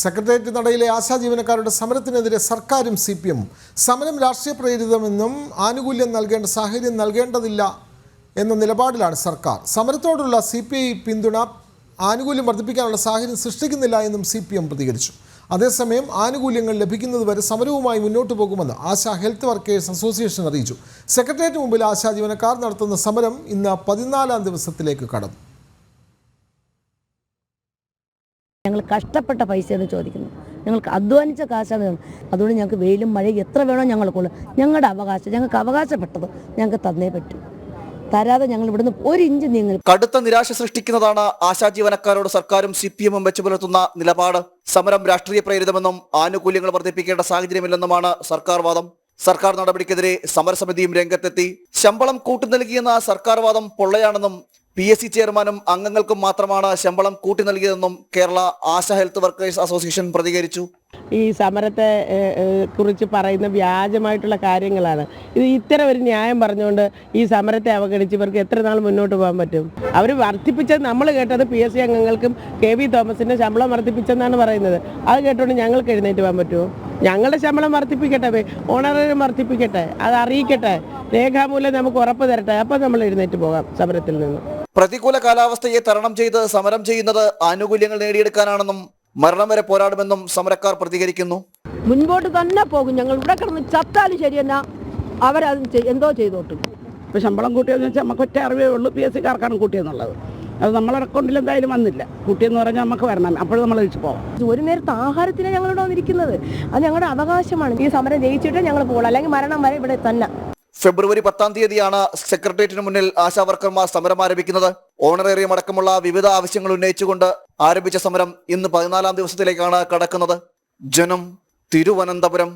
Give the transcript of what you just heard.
Secretariat നടയിലെ ASHA ജീവനക്കാരുടെ സമരത്തിനെതിരെ സർക്കാരും C P എമ്മും സമരം രാഷ്ട്രീയ പ്രേരിതമെന്നും ആനുകൂല്യം നൽകേണ്ട സാഹചര്യം നൽകേണ്ടതില്ല എന്ന നിലപാടിലാണ് സർക്കാർ. സമരത്തോടുള്ള സി പി ഐ പിന്തുണ ആനുകൂല്യം വർദ്ധിപ്പിക്കാനുള്ള സാഹചര്യം സൃഷ്ടിക്കുന്നില്ല എന്നും സി പി എം പ്രതികരിച്ചു. അതേസമയം ആനുകൂല്യങ്ങൾ ലഭിക്കുന്നതുവരെ സമരവുമായി മുന്നോട്ട് പോകുമെന്ന് ആശാ ഹെൽത്ത് വർക്കേഴ്സ് അസോസിയേഷൻ അറിയിച്ചു. സെക്രട്ടേറിയറ്റ് മുമ്പിൽ ആശാ ജീവനക്കാർ നടത്തുന്ന സമരം ഇന്ന് പതിനാലാം ദിവസത്തിലേക്ക് കടന്നു. ഞങ്ങൾ കഷ്ടപ്പെട്ട പൈസയെന്ന് ചോദിക്കുന്നു. ഞങ്ങൾക്ക് അധ്വാനിച്ച കാശാണ് അതുകൊണ്ട് ഞങ്ങൾക്ക് വെയിലും മഴയും എത്ര വേണോ ഞങ്ങൾക്കുള്ളു ഞങ്ങളുടെ അവകാശം ഞങ്ങൾക്ക് അവകാശപ്പെട്ടത് ഞങ്ങൾക്ക് തന്നേ പറ്റൂ. തരാതെ ഞങ്ങൾ ഇവിടുന്ന് ഒരു ഇഞ്ച് നീങ്ങൽ കടുത്ത നിരാശ സൃഷ്ടിക്കുന്നതാണ് ആശാ ജീവനക്കാരോട് സർക്കാരും സി പി എമ്മും വെച്ചു പുലർത്തുന്ന നിലപാട്. സമരം രാഷ്ട്രീയ പ്രേരിതമെന്നും ആനുകൂല്യങ്ങൾ വർദ്ധിപ്പിക്കേണ്ട സാഹചര്യമില്ലെന്നുമാണ് സർക്കാർ വാദം. സർക്കാർ നടപടിക്കെതിരെ സമരസമിതിയും രംഗത്തെത്തി. ശമ്പളം കൂട്ടി നൽകിയെന്ന സർക്കാർ വാദം പൊള്ളയാണെന്നും പി എസ് സി ചെയർമാനും അംഗങ്ങൾക്കും മാത്രമാണ് ശമ്പളം കൂട്ടി നൽകിയതെന്നും Kerala ASHA health workers association പ്രതികരിച്ചു. ഈ സമരത്തെ കുറിച്ച് പറയുന്ന വ്യാജമായിട്ടുള്ള കാര്യങ്ങളാണ്. ഇത് ഇത്തരം ഒരു ന്യായം പറഞ്ഞുകൊണ്ട് ഈ സമരത്തെ അവഗണിച്ച് ഇവർക്ക് എത്ര നാൾ മുന്നോട്ട് പോകാൻ പറ്റും? അവർ വർദ്ധിപ്പിച്ചത് നമ്മൾ കേട്ടത് പി എസ് സി അംഗങ്ങൾക്കും കെ വി തോമസിന്റെ ശമ്പളം വർദ്ധിപ്പിച്ചെന്നാണ് പറയുന്നത്. അത് കേട്ടുകൊണ്ട് ഞങ്ങൾക്ക് എഴുന്നേറ്റ് പോകാൻ പറ്റുമോ? ഞങ്ങളുടെ ശമ്പളം വർദ്ധിപ്പിക്കട്ടെ ഓണറേറിയം വർദ്ധിപ്പിക്കട്ടെ അത് അറിയിക്കട്ടെ. രേഖാമൂലം നമുക്ക് ഉറപ്പ് തരട്ടെ അപ്പം നമ്മൾ എഴുന്നേറ്റ് പോകാം സമരത്തിൽ നിന്ന്. പ്രതികൂല കാലാവസ്ഥയെ തരണം ചെയ്ത് സമരം ചെയ്യുന്നത് ആനുകൂല്യങ്ങൾ നേടിയെടുക്കാനാണെന്നും മരണം വരെ പോരാടുമെന്നും സമരക്കാർ പ്രതികരിക്കുന്നു. മുൻപോട്ട് തന്നെ പോകും. ഞങ്ങൾ ഇവിടെ കിടന്ന് ചത്താലും ശരി തന്നെ അവരത് എന്തോ ചെയ്തോട്ടും. ഇപ്പോൾ ശമ്പളം കൂട്ടിയെന്ന് വെച്ചാൽ നമുക്ക് ഒറ്റ അറിവേ ഉള്ളൂ പി എസ് സിക്കാർക്കാണ് കൂട്ടിയെന്നുള്ളത്. അത് നമ്മളെ അക്കൗണ്ടിൽ എന്തായാലും വന്നില്ല. കുട്ടിയെന്ന് പറഞ്ഞാൽ നമുക്ക് വരണം. അപ്പോൾ നമ്മൾ തിരിച്ചു പോകാം ഒരു നേരത്തെ ആഹാരത്തിന് ഞങ്ങളിവിടെ വന്നിരിക്കുന്നത്. അത് ഞങ്ങളുടെ അവകാശമാണ്. ഈ സമരം ജയിച്ചിട്ട് ഞങ്ങൾ പോകണം അല്ലെങ്കിൽ മരണം വരെ ഇവിടെ തന്നെ. ഫെബ്രുവരി പത്താം തീയതിയാണ് സെക്രട്ടേറിയറ്റിന് മുന്നിൽ ആശാ വർക്കർമാർ സമരം ആരംഭിക്കുന്നത്. ഓണറേറിയം അടക്കമുള്ള വിവിധ ആവശ്യങ്ങൾ ഉന്നയിച്ചുകൊണ്ട് ആരംഭിച്ച സമരം ഇന്ന് പതിനാലാം ദിവസത്തിലേക്കാണ് കടക്കുന്നത്. ജനം തിരുവനന്തപുരം